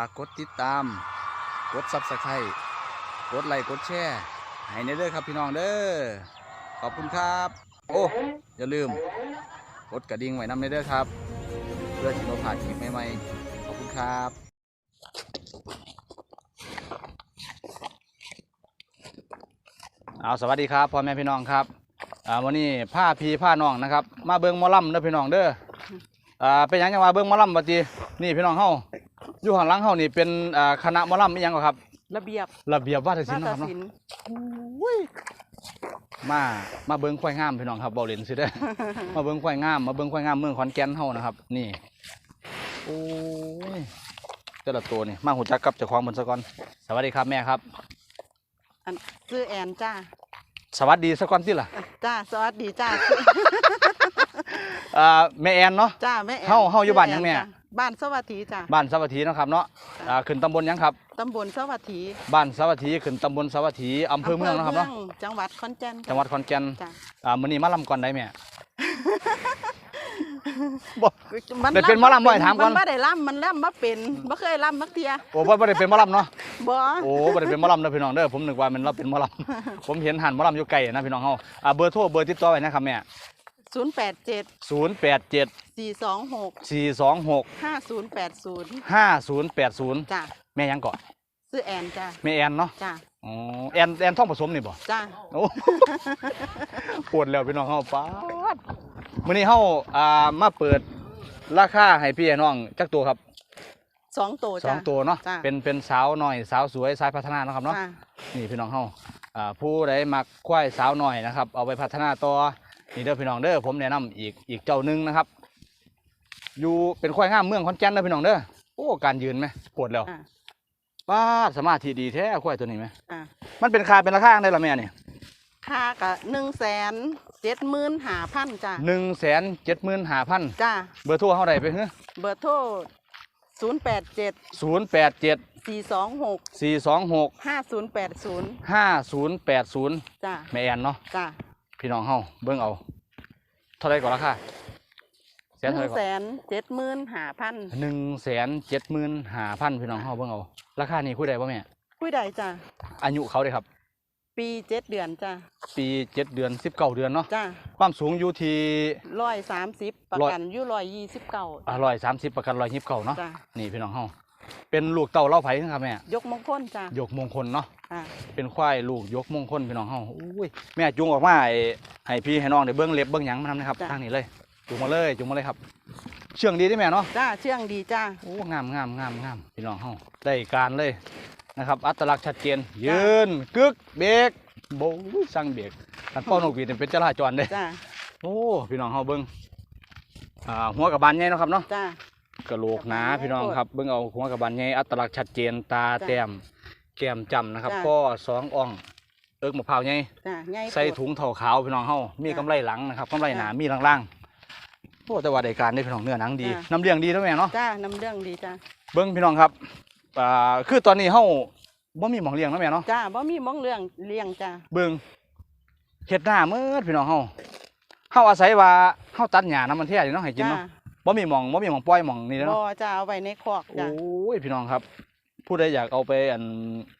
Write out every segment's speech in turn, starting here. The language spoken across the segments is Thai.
ากกดติดตาม กดซับสไครต์กดไลค์กดแชร์ให้ในเด้อครับพี่น้องเด้อขอบคุณครับ โอ้อย่าลืม กดกระดิ่งไว้นำในเด้อครับ เพื่อที่เราผ่านคลิปใหม่ๆขอบคุณครับเอาสวัสดีครับพ่อแม่พี่น้องครับอ่าวันนี้ผ้าพีผ้าน้องนะครับ มาเบิ้งมอลำเด้อพี่น้องเด้ออ่าเป็นหยังจังว่าเบิ้งมอลำบัดนี้นี่พี่น้องเฮา อยู่ข้างหลังเฮานี่เป็นอ่าคณะหมอลำอีหยังก็ครับ ระเบียบระเบียบวาทศินาลป์เนาะฏครับเนาะ ศิลป์มามาเบิ้งควายงามพี่น้องครับเบาเล่นสิเด้อ มาเบิ้งควายงามมาเบิ้งควายงามเมืองขอนแก่นเฮานะครับ นี่โอ้ยแต่ละตัวนี่มาหูจักกับเจ้าของบนสะก่อนสวัสดีครับแม่ครับ อันชื่อแอนจ้าสวัสดีสะก่อนที่ล่ะ จ้าสวัสดีจ้า อ่าแม่แอนเนาะ จ้าแม่แอนเฮาเฮาอยู่บ้านหยังแม่ จ้ะบ้านสวัสดีจ้าบ้านสวัสดีเนาะครับเนาะอ่าขึ้นตำบลหยังครับ ตำบลสวัสดีบ้านสวัสดีขึ้นตำบลสวัสดีอำเภอเมืองเนาะครับเนาะอำภอมืองจังหวัดขอนแก่นจังหวัดขอนแก่น จ้าอ่ามื้อนี้มาลำก่อนได้แม่ บ่มันได้เป็นหมอลำบ่ให้ถามก่อน มันบ่ได้ล่ำมันล่ำบ่เป็นบ่เคยล่ำมักเทียโอ้บ่บ่ได้เป็นหมอลำเนาะ บ่โอ้บ่ได้เป็นหมอลำเด้อพี่น้องเด้อผมนึกว่ามันเราเป็นหมอลำ ผมเห็นหันหมอลำอยู่ไกลนะพี่น้องเฮาอ่าเบอร์โทรเบอร์ติดต่อไว้นะครับแม่ 087 087 426 426 5080 5080 จ้าแม่หยังเกาะชื่อแอนจ้าแม่แอนเนาะจ้าอ๋อแอนแอนท่องผสมนี่บ่จ้าโอ้ ปวดแล้วพี่น้องเฮาป๊าดมื้อนี้เฮาอ่ามาเปิดราคาให้พี่น้องจักตัวครับสองตัวสจ้าองตัวเนาะจ้ะ เป็นเป็นสาวน้อยสาวสวยสายพัฒนาเนาะครับเนาะ จ้านี่พี่น้องเฮาอ่าผู้ใดมักควายสาวน้อยนะครับ เอาไปพัฒนาต่อ นี่เด้อพี่น้องเด้อผมแนะนำอีกอีกเจ้าหนึงนะครับ อยู่เป็นควายงามเมืองขอนแก่นเด้อพี่น้องเด้อโอ้การยืนไหมปวดแล้วอ่าป้าดสมาธิดีแท้ควายตัวนี้ไหมอ่ามันเป็นคาเป็นราคาได้ละแม่นี่ค่าก็หนึ่งแสนเจ็ดหมื่นห้าพันจ้าหนึ่งแสนเจ็ดหมื่นห้าพันจ้าเบอร์โทรเฮาได้ไปเฮ้เบอร์โทรศูนย์แปดเจ็ดศูนย์แปดเจ็ดสี่สองหกสี่สองหกห้าศูนย์แปดศูนย์ห้าศูนย์แปดศูนย์จ้าแม่แอนเนาะจ้า พี่น้องเฮาเบิ่งเอา เท่าไรก่อนราคาแสหนเท่านึ่ไหรงก่แสอนนเจ็ดหมื่นห้าพันหนึ่งแสนเจ็ดหมื่นห้าพันพี่น้องเฮาเบิ่งเอาราคานี้คุยได้ป่ะแม่คุยใดจ้าอายุเขาเด้ครับ ปีเจ็ดเดือนจ้าปีเจ็ดเดือนสิบเก้าเดือนเนาะจ้าความสูงอยู่ที่ ร้อยสามสิบประร้อยกันอยู่ร้อยยี่สิบเก้าร้อยสามสิบประกันร้อยยิบเก้าเนาะจ้านี่พี่น้องเฮา เป็นลูกเต่าเล่าไผ่ครับแม่ยกมงคลจ้ายกมงคลเนาะอ่าเป็นควายลูกยกมงคลพี่น้องเฮาอุ้ยแม่จูงออกมาให้ให้พี่ให้น้องได้เบิ่งเล็บเบิ่งหยังมาทำนะครับทางนี้เลยจูงมาเลยจูงมาเลยครับ เชื่องดีได้แม่เนาะจ้าเชื่องดีจ้าโอ้งามงามงามงามพี่น้องเฮาได้การเลยนะครับ อัตลักษณ์ชัดเจน ยืนกึกเบรกโบ้ยสั่งเบรกกันเป้านกหวีดนี่เป็นจราจรเด้จ้าโอ้พี่น้องเฮาเบิ่งอ่าหัวกับบานใหญ่เนาะครับเนาะจ้า กระโหลกหนาพี่น้องครับเบิ่งเอาหัวกับบานใหญ่อัตลักษณ์ชัดเจนตาจ้ะแต้มแก้มจำนะครับจ้ะ ก็สองอ่อง เอิกมะพร้าวใหญ่จ้าใหญ่ใส่โพดถุงเท่าขาวพี่น้องเฮามีจ้ะกำไรหลังนะครับกำไรหนาจ้ะมีล่างๆโอ้แต่ว่าได้การได้พี่น้องเนื้อหนังดีจ้ะ น้ำเลี้ยงดีเนาะแม่เนาะจ้านำเรื่องดีจ้าเบิ้งพี่น้องครับอ่าคือตอนนี้เฮาบ่มีหมองเลี้ยงเนาะแม่เนาะจ้าบ่มีมองเรื่องเลี้ยงจ้าเบิ่งเฮ็ดหน้าเมืดพี่น้องเฮาเฮาอาศัยว่าเฮาตัดหญ้านํมันแท้นี่เนาะให้กินจ้าเนาะ บ่มีหมองบ่มีหมองปล่อยหมองนี่บ่เนาะจ้าเอาไว้ในคอกโอ้จ้ายพี่น้องครับ ผู้ใดอยากเอาไปอัน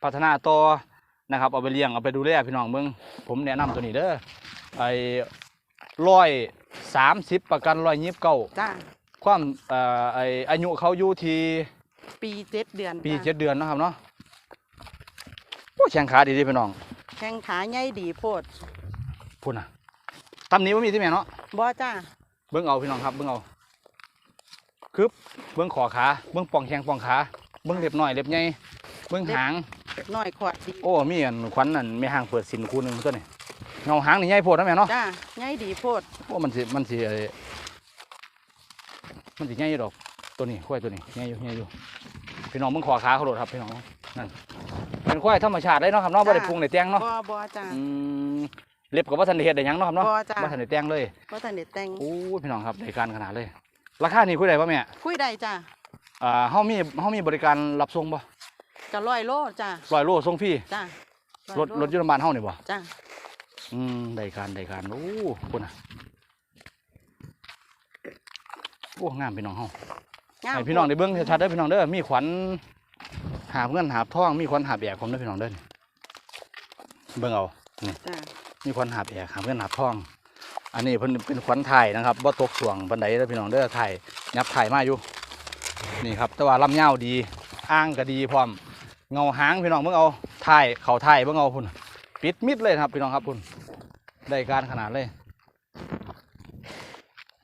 พัฒนาต่อนะครับ เอาไปเลี้ยงเอาไปดูแลพี่น้องเบิ่งผมแนะนำตัวนี้เด้อไอ้130ประกัน129จ้าความเอ่อไอ้อายุเขาอยู่ที่ปีเจ็ดเดือน ปีจ้ะเจ็ดเดือนเนาะครับเนาะโอ้แข้งขาดีเดีพี่น้อง แข้งขาใหญ่ดีโพดพูดนะตำหนี้ว่ามีที่แม่เนาะบ่จ้าเบิ้งเอาพี่น้องครับเบิ้งเอา คึบเบิ้งขอขาเบิ้งป่องแข้งป่องขาเบิ้งเล็บน้อยเล็บใหญ่เบิ้งหางน้อยขวดดีโอ้มีอันขวัญนั่นไม่ห่างเปิดสินคู่หนึ่งตัวนี้เงาหางนี่ใหญ่โพดนะแม่เนาะจ้าใหญ่ดีโพดโอ้มันสิมันสิเอ่อมันสิใหญ่อยู่ดอกตัวนี้ควายตัวนี้ใหญ่อยู่ใหญ่อยู่พี่น้องเบิ้งขอขาเขาโดดครับพี่น้องนั่นเป็นควายธรรมชาติเลยเนาะครับเนาะบ่ได้ปรุงได้แต่งเนาะบ่บ่จ้าอืมเล็บกับว่าทันได้เฮ็ดได้หยังเนาะครับเนาะบ่จ้ะว่าทันได้แต่งเลยบ่ทันได้แต่งโอ้ยพี่น้องครับได้การขนาดเลย ราคานี่คุยได้ป่ะแม่คุยได้จ้าอ่าเฮามีเฮามีบริการรับส่งบ่ก็ร้อยโลจ้าร้อยโลส่งฟรีจ้ารถรถอยุทธบาลเฮานี่บ่จ้าอืมได้การได้การโอ้คุณน่ะโอ้งามพี่น้องเฮางามให้พี่น้องได้เบิ่งชัดๆเด้อพี่น้องเด้อมีขวัญหาบเงินหาบทองมีคนหาบแบกผมเด้อพี่น้องเด้อนี่เบิ่งเอานี่จ้ามีคนหาบแบกหาบเงินหาบทอง อันนี้เพิ่นเป็นขวัญไทยนะครับบ่ตกสวงบันไดเด้อพี่น้องเด้อไทยยับไทยมาอยู่ นี่ครับ แต่ว่าลำเงาวดี อ้างก็ดีพร้อม เงาหางพี่น้องเบิ่งเอาไทยเขาไทยเบิ่งเอาพุ่นปิดมิดเลยนะครับพี่น้องครับพุ่นได้การขนาดเลย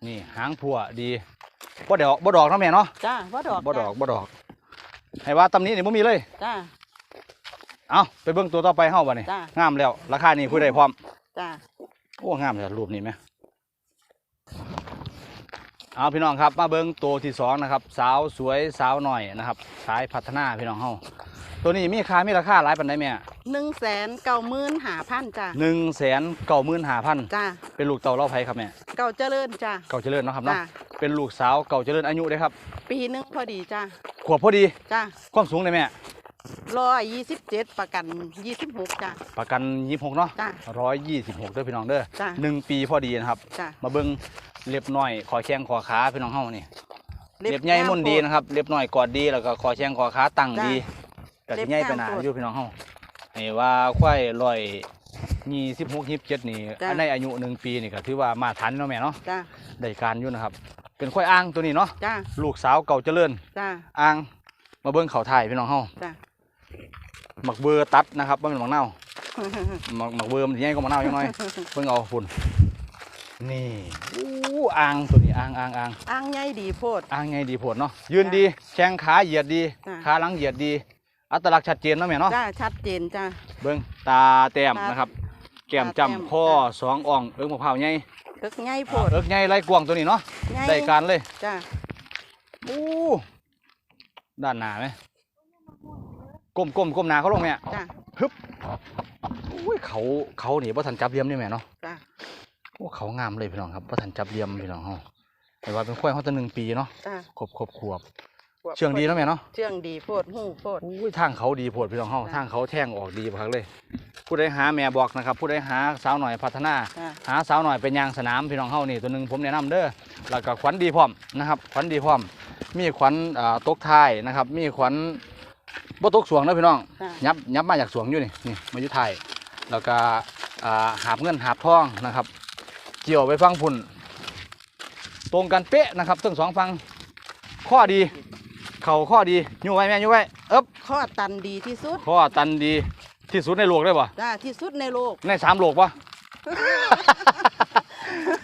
นี่หางผัวดีบ่ดอกบ่ดอกเนาะแม่เนาะจ้าบ่ดอกบ่ดอกบ่ดอก ให้ว่าตำนี้นี่บ่มีเลยจ้าเอาไปเบิ่งตัวต่อไปเฮาบ่นี่จ้างามแล้ว ราคานี้คุยได้พร้อมจ้าโอ้งามเลยรูปนี้ไหมเอาพี่น้องครับ มาเบิ้งตัวที่สองนะครับ สาวสวยสาวหน่อยนะครับ สายพัฒนาพี่น้องเฮาตัวนี้มีค่ามีราคาหลายปันไดแม่หนึ่งแสนเก้าหมื่นหาพันจ้าหนึ่งแสนเก้าหมื่นห้าพันจ้าเป็นลูกเต่าเล่าไผ่ครับแม่เก่าเจริญจ้าเก่าเจริญเนาะครับเนาะจ้าเป็นลูกสาวเก่าเจริญอายุได้ครับ ปีหนึงพอดีจ้าขวบพอดีจ้าความสูงเลยแม่ ร้อยยี่สิบเจ็ดประกันยี่สิบหกจ้าประกันยี่หกเนาะจ้าร้อยยี่สิบหกเด้อพี่น้องเด้อจ้าหนึ่งปีพอดีนะครับ จ้ามาเบิ้งเล็บน้อยขอแข้งขอขาพี่น้องเฮานี่เล็บใหญ่มุ่นดีนะครับเล็บน้อยกอดดีแล้วก็คอแข้งคอขาตั้งดีก็สิใหญ่ไปหนาอยู่พี่น้องเฮาให้ว่าควายลอยยี่สิบหกยี่สิบเจ็ดนี่อันในอายุหนึ่งปีนี่ก็ถือว่ามาทันเนาะแม่เนาะจ้าได้การอยู่นะครับ เป็นควายอ่างตัวนี้เนาะจ้าลูกสาวเก่าเจริญจ้าอ่างมาเบิ้งเขาถ่ายพี่น้องเฮา จ้า หมักเบอร์ตัดนะครับว่าเป็นหมักเน่าวหมักหมักเบอร์มันสิใหญ่กว่าหมักเน่าวยังน้อยเบิ่งเอาฝุ่นนี่อู้อ่างตัวนี้อ่างอ่างอ่างอ่างใหญ่ดีโพดอ้างไงดีผลเนาะยืนดีแข้งขาเหยียดดีจ้ะขาหลังเหยียดดี อัตลักษณ์ชัดเจนเนาะแม่เนาะจ้าชัดเจนจ้าเบิ้งตาแต้มตานะครับ แก้มตาแต้มจำข้อจ้ะสองอ่องเอิ้งมะพร้าวใหญ่ตึกใหญ่โพอ่าดเอิ้งใหญ่ไรกวางตัวนี้เนาะใหญ่ได้การเลยจ้าอู้ด้านหน้าไหม ก้มก้มก้มหน้าเขาลงแม่จ้าอุ้ยเขาเขานี่พ่ทันจับเหลี่ยมนี่แม่เนาะจ้าโอ้เขางามเลยพี่น้องครับพ่ทันจับเหลี่ยมพี่น้องเฮาแต่ว่าเป็นควายเขาตั้งหนึ่งปีเนาะจ้าครบครบขวบ เชื่องดีเนาะแม่เนาะเชื่องดีโพดหู้โพด อุ้ยทางเขาดีโพดพี่น้องเฮาจ้ะทางเขาแท่งออกดีพักเลย ผู้ใดหาแม่บอกนะครับ ผู้ใดหาสาวหน่อยพัฒนา จ้าหาสาวหน่อยเป็นยางสนามพี่น้องเฮานี่ตัวหนึงผมแนะนำเด้อแล้วก็ขวัญดีพร้อมนะครับขวัญดีพร้อม มีขวัญอ่าตกท้ายนะครับ มีขวัญ บ่ตกสวงเด้อพี่น้องจ้ายับยับมาจากสวงอยู่นี่นี่มาอยู่ไทายแล้วก็อ่าหาบเงินหาบทองนะครับ เกี่ยวไปฟังพุ่น ตรงกันเป๊ะนะครับทั้งสองฟังข้อดี เข่าข้อดีอยู่ไว้แม่อยู่ไว้เอ๊บข้อตันดีที่สุดข้อตันดีที่สุดในโลกได้ปะจ้าที่สุดในโลก ในสามโลกปะ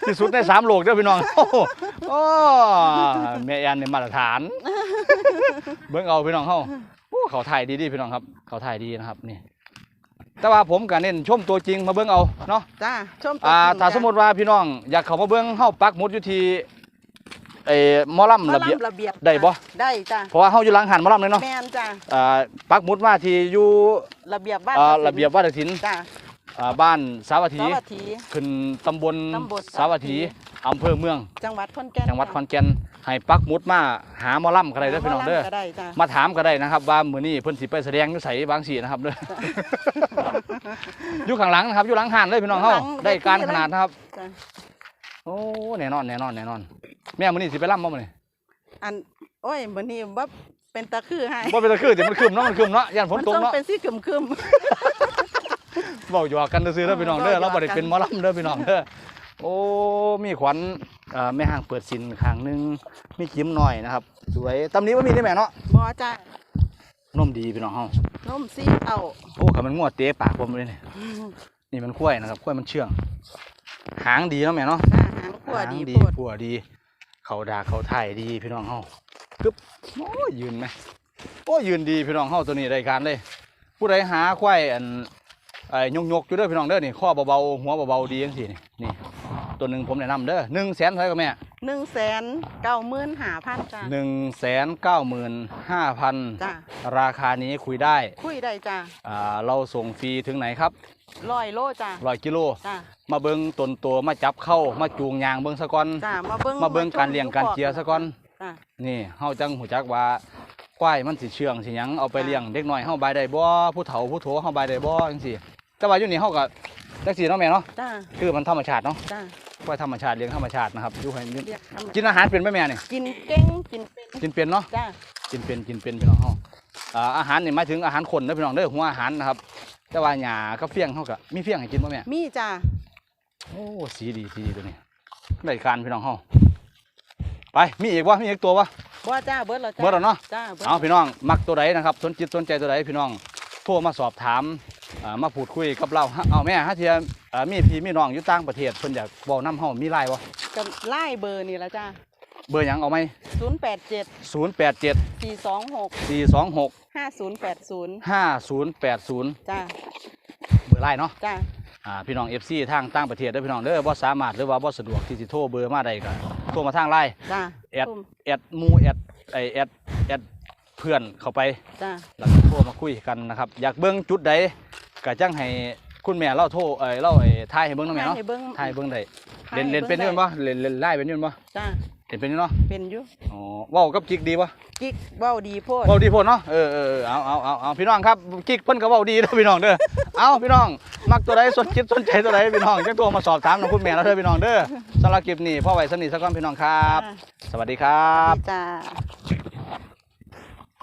ที่สุดในสามโลกเด้อพี่น้องโอ้โหโอ้แม่แอนในมาตรฐาน เบิ่งเอาพี่น้องเฮาโอ้ เขาถ่ายดีดีพี่น้องครับ เขาถ่ายดีนะครับนี่ แต่ว่าผมก็เน้นชมตัวจริงมาเบิ่งเอาเนาะจ้าชมตัวอ่าจริงถ้าจ้ะสมมติว่าพี่น้องอยากเข้ามาเบิ่งเฮาปักหมุดอยู่ที่เอ่อหมอลำระเบียบ ระเบียบได้บ่ ได้จ้าเพราะว่าเฮาอยู่หลังหันหมอลำเลยเนาะแมนจ้าอ่าปักหมุดมาที่อยู่ระเบียบบ้านอ่าตัดสินระเบียบวัฒนศิลป์จ้าอ่าบ้านสาวัตถีสวัสดี ขึ้นตำบลตำบลสาวัตถี อำเภอเมือง จังหวัดขอนแก่นจังหวัดขอนแก่น ให้ปักหมุดมาหาหมอลำก็ได้เด้อพี่น้องเด้อ ก็ได้จ้ามาถามก็ได้นะครับ ว่ามื้อนี้เพิ่นสิไปแสดงอยู่ไสบางสีนะครับเด้อ อยู่ข้างหลังนะครับอยู่หลังหันเลยพี่น้องเฮาได้การขนาดนะครับ จ้าโอ้แน่นอนแน่นอนแน่นอน แม่มื้อนี้สิไปล่ำบ่มื้อนี้อันโอ้ยมื้อนี้บ่เป็นตะคือให้บ่เป็นตะคือแต่มันคืมเนาะมันคืมเนาะย่านฝนมันตกต้องเนาะเป็นสีคึมคึมเว้าหยอกกันซื่อๆเด้อพี่น้องเด้อเว้าหยเราอกบ่ได้กันเป็นหมอลำเด้อพี่น้องเด้อโอ้มีขวัญเอ่อ แม่ห้างเปิดสินข้างหนึงมีจิ้มหน่อยนะครับ สวยตำนี้บ่มีได้แม่เนาะๆบ่จ้านมดีพี่น้องเฮานมสีเต้าโอ้คันมันงวดเตะปากผมเลยนี่นี่มันข้วยนะครับข้วยมันเชื่อง หางดีเนาะแม่เนาะจ้าหางขัวหางดีดีโพดผัวดี เขาดาเขาถ่ายดีพี่น้องเฮากึบโอ้ยยืนไหมโอ้ยยืนดีพี่น้องเฮาตัวนี้รายการเลย ผู้ใดหาควายอันไอ้ยกยกๆอยู่เด้อพี่น้องเด้อนี่ข้อเบาๆหัวเบาๆดีจังซี่นี่นี่ ตัวหนึ่งผมแนะนำเด้อหนึ่งแสนเท่าไหร่ก็แม่หนึ่งแสนเก้าหมื่นห้าพันจ้าหนึ่งแสนเก้าหมื่นห้าพันจ้าราคานี้คุยได้คุยได้จ้าอ่าเราส่งฟรีถึงไหนครับร้อยโลจ้าร้อยกิโลจ้ามาเบิ้งตนตัวมาจับเข้ามาจูงยางเบิ้งสะก่อนจ้ามาเบิ้งมาเบิ้งการเลี้ยงการเจียสะก่อนจ้านี่เฮาจังหูจักว่าควายมันสิเชื่องสิหยังเอาไปจ้ะเลี้ยงเด็กน้อยเฮาบายได้บ่ผู้เฒ่าผู้โถเฮาบายได้บ่จังซี่แต่ว่าอยู่นี่เฮาก็จังซี่เนาะแม่เนาะจ้าคือมันธรรมชาติเนาะ จ้าควายธรรมชาติเลี้ยงธรรมชาตินะครับอยู่ให้เรียกทำกินอาหารเป็นไหมแม่นี่กินเก่งกินเป็นกินเป็นเนาะ จ้ากินเป็นกินเป็นพี่น้องเฮาอ่าอาหารนี่หมายถึงอาหารคนนะพี่น้องเด้อหัวอาหารนะครับ แต่ว่าหญ้ากับเฟี้ยงเฮาก็มีเฟี้ยงให้กินบ่แม่ มีจ้าโอ้สีดีสีดีตัวนี้ได้การพี่น้องเฮาไปมีอีกวะมีอีกตัววะบ่จ้าเบิดแล้วจ้าเบิดแล้วเนาะจ้าบิดเอาพี่น้องมักตัวใดนะครับสนจิตสนใจตัวใดพี่น้องโทรมาสอบถามอ่า มาพูดคุยกับเราฮะเอาแม่ฮะเทียอ่ามีพี่มีน้องอยู่ต่างประเทศเพิ่นอยากเว้านํเฮามีไลน์บ่ก็ไล่เบอร์นี่ละจ้าเบอร์หยังเอาไหมศูนย์แปดเจ็ด087สี่สองหก426ห้าศูนย์แปดศูนย์5080จ้าเบอร์ไลน์เนาะจ้าอ่าพี่น้อง FC ทางต่างประเทศเด้อพี่น้องเด้อบ่สามารถหรือว่าบ่สะดวกที่สิโทรเบอร์มาได้ก็โทรมาทางไลน์จ้าแอดแอดหมูแอดไอแอดแอดเพื่อนเข้าไปจ้าแล้วก็โทรมาคุยกันนะครับ อยากเบิ่งจุดใด ก็จังให้คุณแม่เล่าโทรเอ้ยเล่าไอ้ทายให้เบิ่งเนาะแม่เนาะให้เบิ่ง ทายให้เบิ่งได้ถ่ายเล่นให้เล่นเป็นอบิ่ยืงนได้บ่เล่นเล่นไล่เป็นอยืนบ่จ้าเล่นเป็นอยืนเนาะเป็นอยู่อ๋อเว้ากับกิ๊กดีบ่ กิ๊กเว้าดีโพดเว้าดีโพดเนาะ เออเออเออเอาเอาเอาเอาพี่น้องครับกิ๊กเพิ่นก็เว้าดีเด้อพี่น้องเด้อ เอาพี่น้อง มักตัวใดสนคิดสนใจตัวใดพี่น้องจังโทรมาสอบถามน้องคุณแม่เราเด้อพี่น้องเด้อสำหรับคลิปนี้พ่อไว้สนิทสักก่อนพี่น้องครับสวัสดีครัจ้าบดีจ้า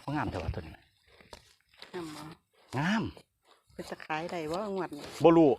บ่งามแต่ว่าตัวนี้อืมงาม เป็นจะขายได้บ่งวดนี้บ่รู้